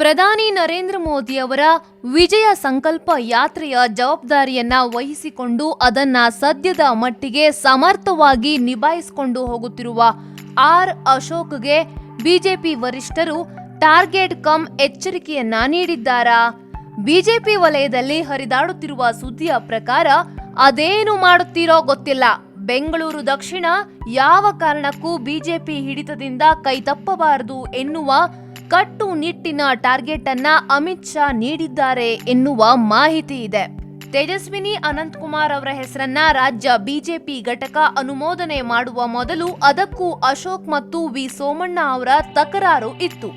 ಪ್ರಧಾನಿ ನರೇಂದ್ರ ಮೋದಿ ಅವರ ವಿಜಯ ಸಂಕಲ್ಪ ಯಾತ್ರೆಯ ಜವಾಬ್ದಾರಿಯನ್ನ ವಹಿಸಿಕೊಂಡು ಅದನ್ನ ಸದ್ಯದ ಮಟ್ಟಿಗೆ ಸಮರ್ಥವಾಗಿ ನಿಭಾಯಿಸಿಕೊಂಡು ಹೋಗುತ್ತಿರುವ ಆರ್ ಅಶೋಕ್ಗೆ ಬಿಜೆಪಿ ವರಿಷ್ಠರು ಟಾರ್ಗೆಟ್ ಕಮ್ ಎಚ್ಚರಿಕೆಯನ್ನ ನೀಡಿದ್ದಾರಾ? ಬಿಜೆಪಿ ವಲಯದಲ್ಲಿ ಹರಿದಾಡುತ್ತಿರುವ ಸುದ್ದಿಯ ಪ್ರಕಾರ ಅದೇನು ಮಾಡುತ್ತೀರೋ ಗೊತ್ತಿಲ್ಲ. ಬೆಂಗಳೂರು ದಕ್ಷಿಣ ಯಾವ ಕಾರಣಕ್ಕೂ ಬಿಜೆಪಿ ಹಿಡಿತದಿಂದ ಕೈತಪ್ಪಬಾರದು ಎನ್ನುವ ಕಟ್ಟುನಿಟ್ಟಿನ ಟಾರ್ಗೆಟ್ ಅನ್ನ ಅಮಿತ್ ಶಾ ನೀಡಿದ್ದಾರೆ ಎನ್ನುವ ಮಾಹಿತಿ ಇದೆ. ತೇಜಸ್ವಿನಿ ಅನಂತಕುಮಾರ್ ಅವರ ಹೆಸರನ್ನ ರಾಜ್ಯ ಬಿಜೆಪಿ ಘಟಕ ಅನುಮೋದನೆ ಮಾಡುವ ಮೊದಲು ಅದಕ್ಕೂ ಅಶೋಕ್ ಮತ್ತು ವಿ ಸೋಮಣ್ಣ ಅವರ ತಕರಾರು ಇತ್ತು.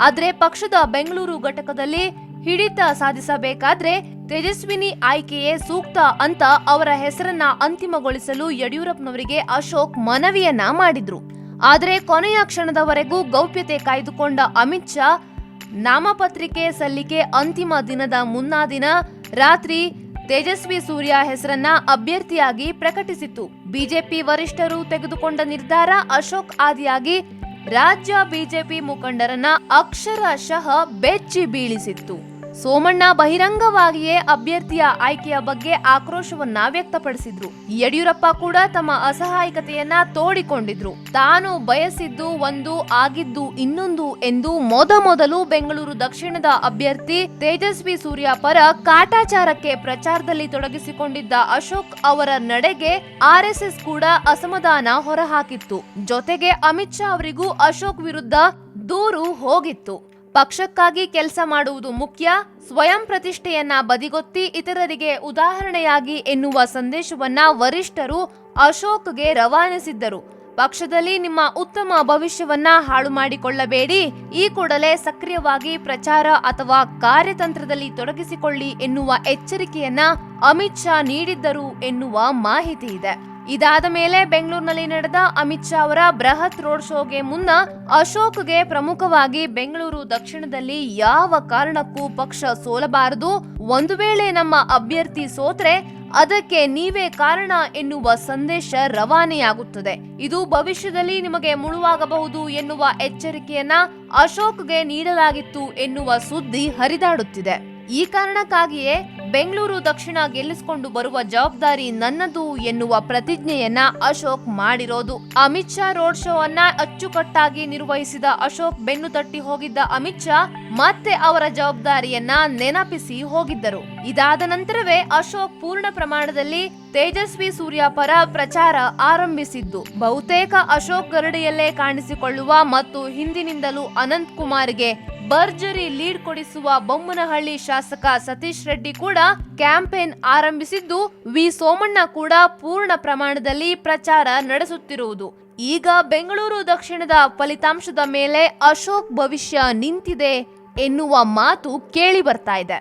ಆದರೆ ಪಕ್ಷದ ಬೆಂಗಳೂರು ಘಟಕದಲ್ಲಿ ಹಿಡಿತ ಸಾಧಿಸಬೇಕಾದ್ರೆ ತೇಜಸ್ವಿನಿ ಆಯ್ಕೆಯೇ ಸೂಕ್ತ ಅಂತ ಅವರ ಹೆಸರನ್ನ ಅಂತಿಮಗೊಳಿಸಲು ಯಡಿಯೂರಪ್ಪನವರಿಗೆ ಅಶೋಕ್ ಮನವಿಯನ್ನ ಮಾಡಿದ್ರು. ಆದ್ರೆ ಕೊನೆಯ ಕ್ಷಣದವರೆಗೂ ಗೌಪ್ಯತೆ ಕಾಯ್ದುಕೊಂಡ ಅಮಿತ್ ಶಾ ನಾಮಪತ್ರಿಕೆ ಸಲ್ಲಿಕೆ ಅಂತಿಮ ದಿನದ ಮುನ್ನಾ ದಿನ ರಾತ್ರಿ ತೇಜಸ್ವಿ ಸೂರ್ಯ ಹೆಸರನ್ನ ಅಭ್ಯರ್ಥಿಯಾಗಿ ಪ್ರಕಟಿಸಿತ್ತು. ಬಿಜೆಪಿ ವರಿಷ್ಠರು ತೆಗೆದುಕೊಂಡ ನಿರ್ಧಾರ ಅಶೋಕ್ ಆದಿಯಾಗಿ ರಾಜ್ಯ ಬಿಜೆಪಿ ಮುಖಂಡರನ್ನ ಅಕ್ಷರಶಃ ಬೆಚ್ಚಿ ಬೀಳಿಸಿತ್ತು. ಸೋಮಣ್ಣ ಬಹಿರಂಗವಾಗಿಯೇ ಅಭ್ಯರ್ಥಿಯ ಆಯ್ಕೆಯ ಬಗ್ಗೆ ಆಕ್ರೋಶವನ್ನ ವ್ಯಕ್ತಪಡಿಸಿದ್ರು. ಯಡಿಯೂರಪ್ಪ ಕೂಡ ತಮ್ಮ ಅಸಹಾಯಕತೆಯನ್ನ ತೋಡಿಕೊಂಡಿದ್ರು. ತಾನು ಬಯಸಿದ್ದು ಒಂದು, ಆಗಿದ್ದು ಇನ್ನೊಂದು ಎಂದು ಮೊದಮೊದಲು ಬೆಂಗಳೂರು ದಕ್ಷಿಣದ ಅಭ್ಯರ್ಥಿ ತೇಜಸ್ವಿ ಸೂರ್ಯ ಪರ ಕಾಟಾಚಾರಕ್ಕೆ ಪ್ರಚಾರದಲ್ಲಿ ತೊಡಗಿಸಿಕೊಂಡಿದ್ದ ಅಶೋಕ್ ಅವರ ನಡೆಗೆ ಆರ್ಎಸ್ಎಸ್ ಕೂಡ ಅಸಮಾಧಾನ ಹೊರಹಾಕಿತ್ತು. ಜೊತೆಗೆ ಅಮಿತ್ ಶಾ ಅವರಿಗೂ ಅಶೋಕ್ ವಿರುದ್ಧ ದೂರು ಹೋಗಿತ್ತು. ಪಕ್ಷಕ್ಕಾಗಿ ಕೆಲಸ ಮಾಡುವುದು ಮುಖ್ಯ, ಸ್ವಯಂ ಪ್ರತಿಷ್ಠೆಯನ್ನ ಬದಿಗೊತ್ತಿ ಇತರರಿಗೆ ಉದಾಹರಣೆಯಾಗಿ ಎನ್ನುವ ಸಂದೇಶವನ್ನ ವರಿಷ್ಠರು ಅಶೋಕ್ಗೆ ರವಾನಿಸಿದ್ದರು. ಪಕ್ಷದಲ್ಲಿ ನಿಮ್ಮ ಉತ್ತಮ ಭವಿಷ್ಯವನ್ನ ಹಾಳು ಮಾಡಿಕೊಳ್ಳಬೇಡಿ, ಈ ಕೂಡಲೇ ಸಕ್ರಿಯವಾಗಿ ಪ್ರಚಾರ ಅಥವಾ ಕಾರ್ಯತಂತ್ರದಲ್ಲಿ ತೊಡಗಿಸಿಕೊಳ್ಳಿ ಎನ್ನುವ ಎಚ್ಚರಿಕೆಯನ್ನ ಅಮಿತ್ ಶಾ ನೀಡಿದ್ದರು ಎನ್ನುವ ಮಾಹಿತಿ ಇದೆ. ಇದಾದ ಮೇಲೆ ಬೆಂಗಳೂರಿನಲ್ಲಿ ನಡೆದ ಅಮಿತ್ ಶಾ ಅವರ ಬೃಹತ್ ರೋಡ್ ಶೋಗೆ ಮುನ್ನ ಅಶೋಕ್ಗೆ ಪ್ರಮುಖವಾಗಿ ಬೆಂಗಳೂರು ದಕ್ಷಿಣದಲ್ಲಿ ಯಾವ ಕಾರಣಕ್ಕೂ ಪಕ್ಷ ಸೋಲಬಾರದು. ಒಂದು ವೇಳೆ ನಮ್ಮ ಅಭ್ಯರ್ಥಿ ಸೋತ್ರೆ ಅದಕ್ಕೆ ನೀವೇ ಕಾರಣ ಎನ್ನುವ ಸಂದೇಶ ರವಾನೆಯಾಗುತ್ತದೆ. ಇದು ಭವಿಷ್ಯದಲ್ಲಿ ನಿಮಗೆ ಮುಳುವಾಗಬಹುದು ಎನ್ನುವ ಎಚ್ಚರಿಕೆಯನ್ನ ಅಶೋಕ್ಗೆ ನೀಡಲಾಗಿತ್ತು ಎನ್ನುವ ಸುದ್ದಿ ಹರಿದಾಡುತ್ತಿದೆ. ಈ ಕಾರಣಕ್ಕಾಗಿಯೇ ಬೆಂಗಳೂರು ದಕ್ಷಿಣ ಗೆಲ್ಲಿಸಿಕೊಂಡು ಬರುವ ಜವಾಬ್ದಾರಿ ನನ್ನದು ಎನ್ನುವ ಪ್ರತಿಜ್ಞೆಯನ್ನ ಅಶೋಕ್ ಮಾಡಿರೋದು. ಅಮಿತ್ ಶಾ ರೋಡ್ ಶೋ ಅನ್ನ ಅಚ್ಚುಕಟ್ಟಾಗಿ ನಿರ್ವಹಿಸಿದ ಅಶೋಕ್ ಬೆನ್ನು ತಟ್ಟಿ ಹೋಗಿದ್ದ ಅಮಿತ್ ಶಾ ಮತ್ತೆ ಅವರ ಜವಾಬ್ದಾರಿಯನ್ನ ನೆನಪಿಸಿ ಹೋಗಿದ್ದರು. ಇದಾದ ನಂತರವೇ ಅಶೋಕ್ ಪೂರ್ಣ ಪ್ರಮಾಣದಲ್ಲಿ ತೇಜಸ್ವಿ ಸೂರ್ಯ ಪರ ಪ್ರಚಾರ ಆರಂಭಿಸಿದ್ದು. ಬಹುತೇಕ ಅಶೋಕ್ ಗರಡಿಯಲ್ಲೇ ಕಾಣಿಸಿಕೊಳ್ಳುವ ಮತ್ತು ಹಿಂದಿನಿಂದಲೂ ಅನಂತ್ ಕುಮಾರ್ಗೆ ಭರ್ಜರಿ ಲೀಡ್ ಕೊಡಿಸುವ ಬೊಮ್ಮನಹಳ್ಳಿ ಶಾಸಕ ಸತೀಶ್ ರೆಡ್ಡಿ ಕೂಡ ಕ್ಯಾಂಪೇನ್ ಆರಂಭಿಸಿದ್ದು, ವಿ ಸೋಮಣ್ಣ ಕೂಡ ಪೂರ್ಣ ಪ್ರಮಾಣದಲ್ಲಿ ಪ್ರಚಾರ ನಡೆಸುತ್ತಿರುವುದು. ಈಗ ಬೆಂಗಳೂರು ದಕ್ಷಿಣದ ಫಲಿತಾಂಶದ ಮೇಲೆ ಅಶೋಕ್ ಭವಿಷ್ಯ ನಿಂತಿದೆ ಎನ್ನುವ ಮಾತು ಕೇಳಿ ಬರ್ತಾ ಇದೆ.